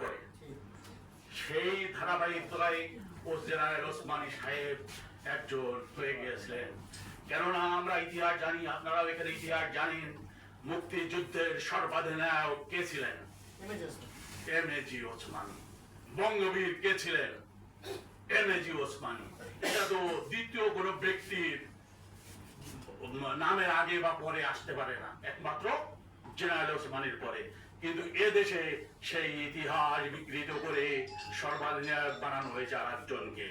করে সেই ধারাবাহিকতায় ও জেনারেল ওসমানী সাহেব একজন হয়ে গিয়েছিলেন। কেননা আমরা ইতিহাস জানি আপনারাও এখানে ইতিহাস জানেন মুক্তিযুদ্ধের সর্বাধিনায়ক কে ছিলেন? M A G Osmani. বঙ্গবীর কে ছিলেন? M A G Osmani. এটা তো দ্বিতীয় কোনো ব্যক্তির নামের আগে বা পরে আসতে পারে না। একমাত্র জেনারেল ওসমানের পরে। কিন্তু এ দেশে সেই ইতিহাস বিকৃত করে সর্বাধিনায়ক বানানো হয়েছে আর একজনকে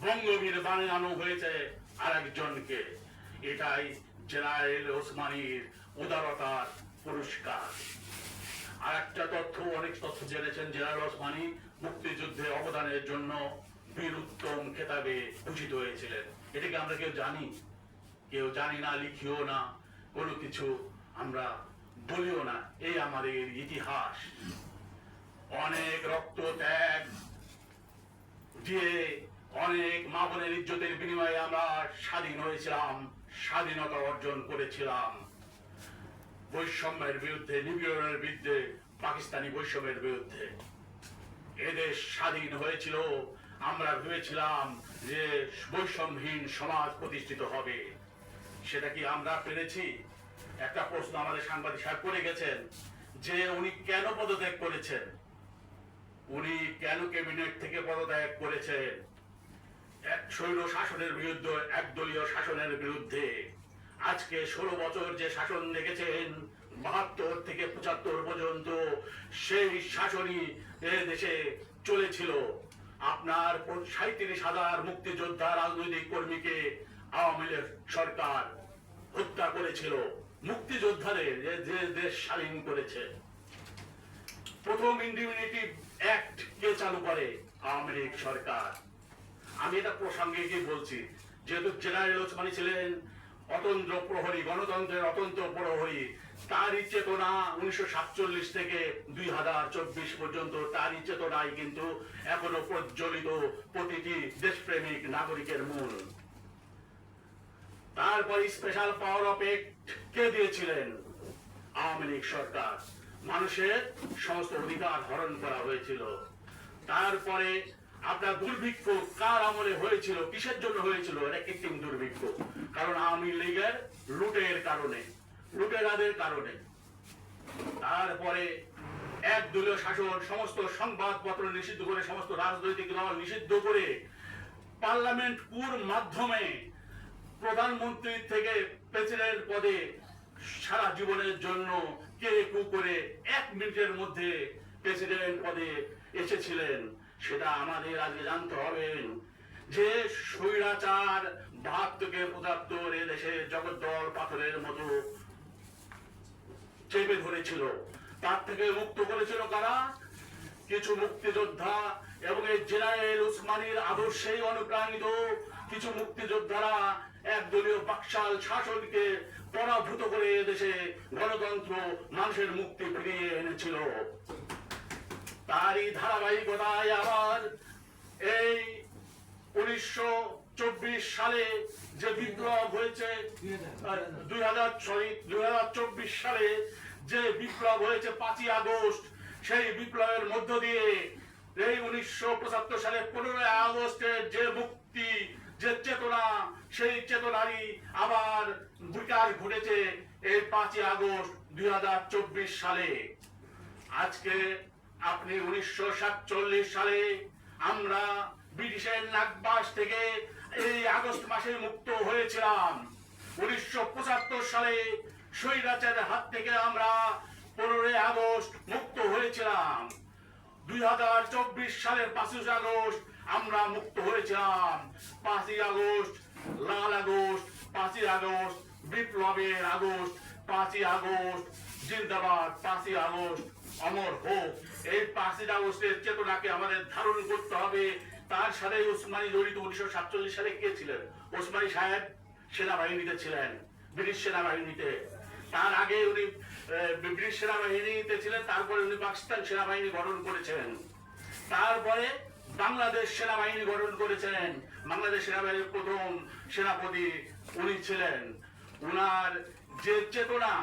বঙ্গবীর বানানো হয়েছে আর একজনকে এটাই জেনারেল ওসমানীর উদারতার পুরস্কার। আর একটা তথ্য, অনেক তথ্য জেনেছেন জেনারেল ওসমানী। মুক্তিযুদ্ধে অবদানের জন্য বীর উত্তম খেতাবে ভূষিত হয়েছিলেন। এটাকে আমরা কেউ জানি? কেউ জানি না, লিখিও না। কোনো কিছু আমরা বলিও না, এই আমাদের ইতিহাস। অনেক রক্ত ত্যাগ দিয়ে অনেক মা বোনের ইজ্জতের বিনিময়ে আমরা স্বাধীন হয়েছিলাম, স্বাধীনতা অর্জন করেছিলাম। বৈষম্যের বিরুদ্ধে, নিপীড়নের বিরুদ্ধে, পাকিস্তানি বৈষম্যের বিরুদ্ধে। এদেশ স্বাধীন হয়েছিল, আমরা ভেবেছিলাম যে বৈষম্যহীন সমাজ প্রতিষ্ঠিত হবে। সেটা কি আমরা পেরেছি? একটা প্রশ্ন আমাদের সাংবাদিক সাহেব করে গেছেন যে উনি কেন পদত্যাগ করেছেন? উনি কেন ক্যাবিনেট থেকে পদত্যাগ করেছেন? এক স্বৈর শাসনের বিরুদ্ধে, একদলীয় শাসনের বিরুদ্ধে। আজকে ষোলো বছর যে শাসন দেখেছেন, বাহাত্তর থেকে পঁচাত্তর পর্যন্ত সেই শাসনই দেশে চলেছিল। আপনার সাঁত্রিশ হাজার মুক্তিযোদ্ধা রাজনৈতিক কর্মীকে আওয়ামী লীগ সরকার হত্যা করেছিল। মুক্তিযোদ্ধাদের যে দেশ স্বাধীন করেছে। প্রথম ইন্ডিউনিটি অ্যাক্ট কে চালু করে? আওয়ামী সরকার। আমি এটা প্রসঙ্গে বলছি, যেহেতু জেনারেল ওসমানী ছিলেন অতন্ত্র প্রহরী, গণতন্ত্রের অতন্ত্র প্রহরী, তারই চেতনা উনিশশো সাতচল্লিশ থেকে দুই হাজার চব্বিশ পর্যন্ত তারই চেতনাই কিন্তু এখনও প্রজ্বলিত প্রতিটি দেশপ্রেমিক নাগরিকের মূল। তারপর স্পেশাল পাওয়ার অফ এক্ট কে দিয়েছিলেন? আওয়ামী লীগ সরকার। মানুষের সমস্ত অধিকার হরণ করা হয়েছিল। তারপরে আপনার দুর্ভিক্ষ কার আমলে হয়েছিল? কিসের জন্য হয়েছিল? এটা কৃত্রিম দুর্ভিক্ষ। কারণ আওয়ামী লীগের লুটের কারণে, লুটেরাদের কারণে। তারপরে এক দলীয় শাসন, সমস্ত সংবাদপত্র নিষিদ্ধ করে, সমস্ত রাজনৈতিক দল নিষিদ্ধ করে, পার্লামেন্ট কুর মাধ্যমে প্রধানমন্ত্রী থেকে প্রেসিডেন্ট পদে সারা জীবনের জন্য কে কু করে এক মিনিটের মধ্যে প্রেসিডেন্ট পদে এসেছিলেন, সেটা আমাদের আজকে জানতে হবে। যে স্বৈরাচার বাহাত্তর থেকে পঁচাত্তর এ দেশে জগদ্দল পাথরের মতো চেপে ধরেছিল, তার থেকে মুক্ত করেছিল কারা? কিছু মুক্তিযোদ্ধা এবং এই জেনারেল উসমানীর আদর্শেই অনুপ্রাণিত কিছু মুক্তিযোদ্ধারা একদলীয় বাকশাল শাসনকে পরাভূত করে দেশে গণতন্ত্র মানুষের মুক্তি ফিরিয়ে এনেছিল। তারই ধারাবাহিকতায় আবার এই উনিশশো চব্বিশ সালে যে বিপ্লব হয়েছে দুই হাজার ছয় দুই হাজার চব্বিশ সালে যে বিপ্লব হয়েছে পাঁচই আগস্ট, সেই বিপ্লবের মধ্য দিয়ে এই উনিশশো পঁচাত্তর সালে পনেরোই আগস্টের যে মুক্তি যে চেতনা, সেই চেতনারই আবার বিকাশ ঘটেছে এই পাঁচই আগস্ট দুই হাজার চব্বিশ সালে। আজকে আপনি উনিশশো সাতচল্লিশ সালে আমরা ব্রিটিশের নাগবাস থেকে এই আগস্ট মাসে মুক্ত হয়েছিলাম। উনিশশো পঁচাত্তর সালে স্বৈরাচারের হাত থেকে আমরা পনেরোই আগস্ট মুক্ত হয়েছিলাম। দুই হাজার চব্বিশ সালের পাঁচই আগস্ট আমরা মুক্ত হয়েছিলাম। পাঁচই আগস্ট, লাল আগস্ট, পাঁচই আগস্ট, বিপ্লবের আগস্ট, পাঁচই আগস্ট, জিন্দাবাদ, পাঁচই আগস্ট, অমর হোক। এই পাঁচই আগস্টের চেতনাকে আমাদের ধারণ করতে হবে। তার সাথে ওসমানী জড়িত উনিশশো সাতচল্লিশ সালে কে ছিলেন? ওসমানী সাহেব সেনাবাহিনীতে ছিলেন, ব্রিটিশ সেনাবাহিনীতে। তার আগে উনি ব্রিটিশ সেনাবাহিনীতে ছিলেন, তারপরে উনি পাকিস্তান সেনাবাহিনী গঠন করেছেন তারপরে বাংলাদেশ সেনাবাহিনী গঠন করেছেন বাংলাদেশ সেনাবাহিনীর প্রথম সেনাপতি উনি ছিলেন। উনার যে চেতনা,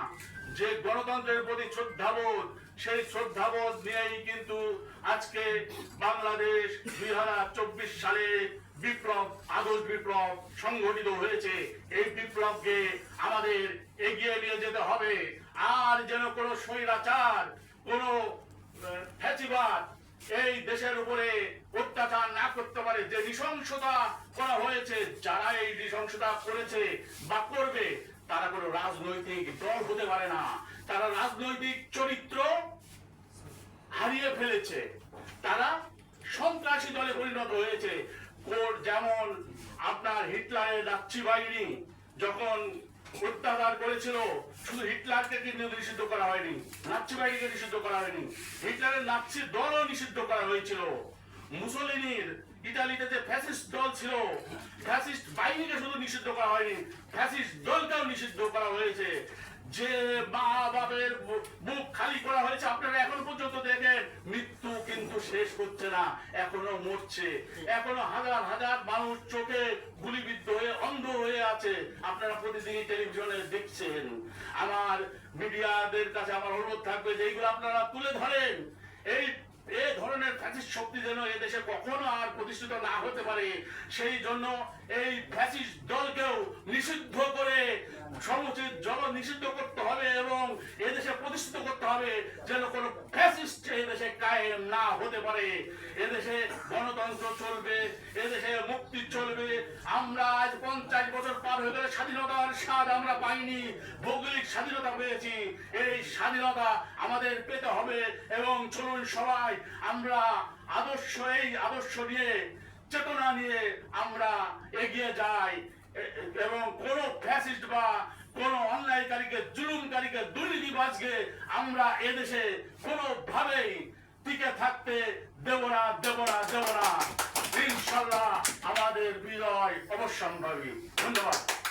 যে গণতন্ত্রের প্রতি শ্রদ্ধাবোধ, সেই শ্রদ্ধাবোধ নিয়েই কিন্তু আজকে বাংলাদেশ দুই চব্বিশ সালে বিপ্লব আগস্ট বিপ্লব সংঘটিত হয়েছে। এই বিপ্লবকে আমাদের এগিয়ে নিয়ে যেতে হবে। আর যেন কোনো স্বৈরাচার কোনো আহ, ফ্যাসিবাদ এই দেশের উপরে অত্যাচার না করতে পারে। যে নৃশংসতা করা হয়েছে যারা এই নৃশংসতা করেছে বা করবে তারা কোনো রাজনৈতিক দল হতে পারে না। তারা রাজনৈতিক চরিত্র হারিয়ে ফেলেছে। তারা সন্ত্রাসী দলে পরিণত হয়েছে। কোর যেমন আপনার হিটলারের নাচ্ছি বাহিনী যখন অত্যাচার করেছিল। শুধু হিটলারকে কিন্তু নিষিদ্ধ করা হয়নি? বাহিনীকে নিষিদ্ধ করা হয়নি? হিটলারের নাচি দলও নিষিদ্ধ করা হয়েছিল। মুসলিনীর ইতালিতে যে ফ্যাসিস্ট দল ছিল, ফ্যাসিস্ট বাহিনীকে শুধু নিষিদ্ধ করা হয়নি, ফ্যাসিস্ট দলকেও নিষিদ্ধ করা হয়েছে। যে মা বাবের মুখ খালি করা হয়েছে, আপনারা এখন পর্যন্ত দেখেন, মৃত্যু কিন্তু শেষ হচ্ছে না, এখনও মরছে। এখনও হাজার হাজার মানুষ চোখে গুলিবিদ্ধ হয়ে, অন্ধ হয়ে আছে। আপনারা প্রতিদিনই টেলিভিশনে দেখছেন। আমার মিডিয়াদের কাছে আমার অনুরোধ থাকবে যে এইগুলো আপনারা তুলে ধরেন এই এই ধরনের ফ্যাসিস্ট শক্তি যেন এ দেশে কখনো আর প্রতিষ্ঠিত না হতে পারে, সেই জন্য এই ফ্যাসিস্ট দলকেও নিষিদ্ধ করে সমুচিত জগৎ নিষিদ্ধ করতে হবে এবং এদেশে প্রতিষ্ঠিত করতে হবে যেন কোনো ফ্যাসিস্ট এই দেশে কায়েম না হতে পারে। এদেশে গণতন্ত্র চলবে এদেশে মুক্তি চলবে। আমরা আজ পঞ্চাশ বছর পার হয়ে গেলে স্বাধীনতার স্বাদ আমরা পাইনি, ভৌগোলিক স্বাধীনতা পেয়েছি। এই স্বাধীনতা আমাদের পেতে হবে এবং চলুন সবাই, আমরা আদর্শ এই আদর্শ নিয়ে, চেতনা নিয়ে আমরা এগিয়ে যাই। এবং কোন ফ্যাসিস্ট বা কোন অন্যায়কারীকে, জুলুমকারীকে, দুর্নীতিবাজকে আমরা এদেশে কোনোভাবেই টিকে থাকতে দেব না দেব না দেব না। ইনশাল্লাহ আমাদের বিজয় অবশ্যম্ভাবী। ধন্যবাদ।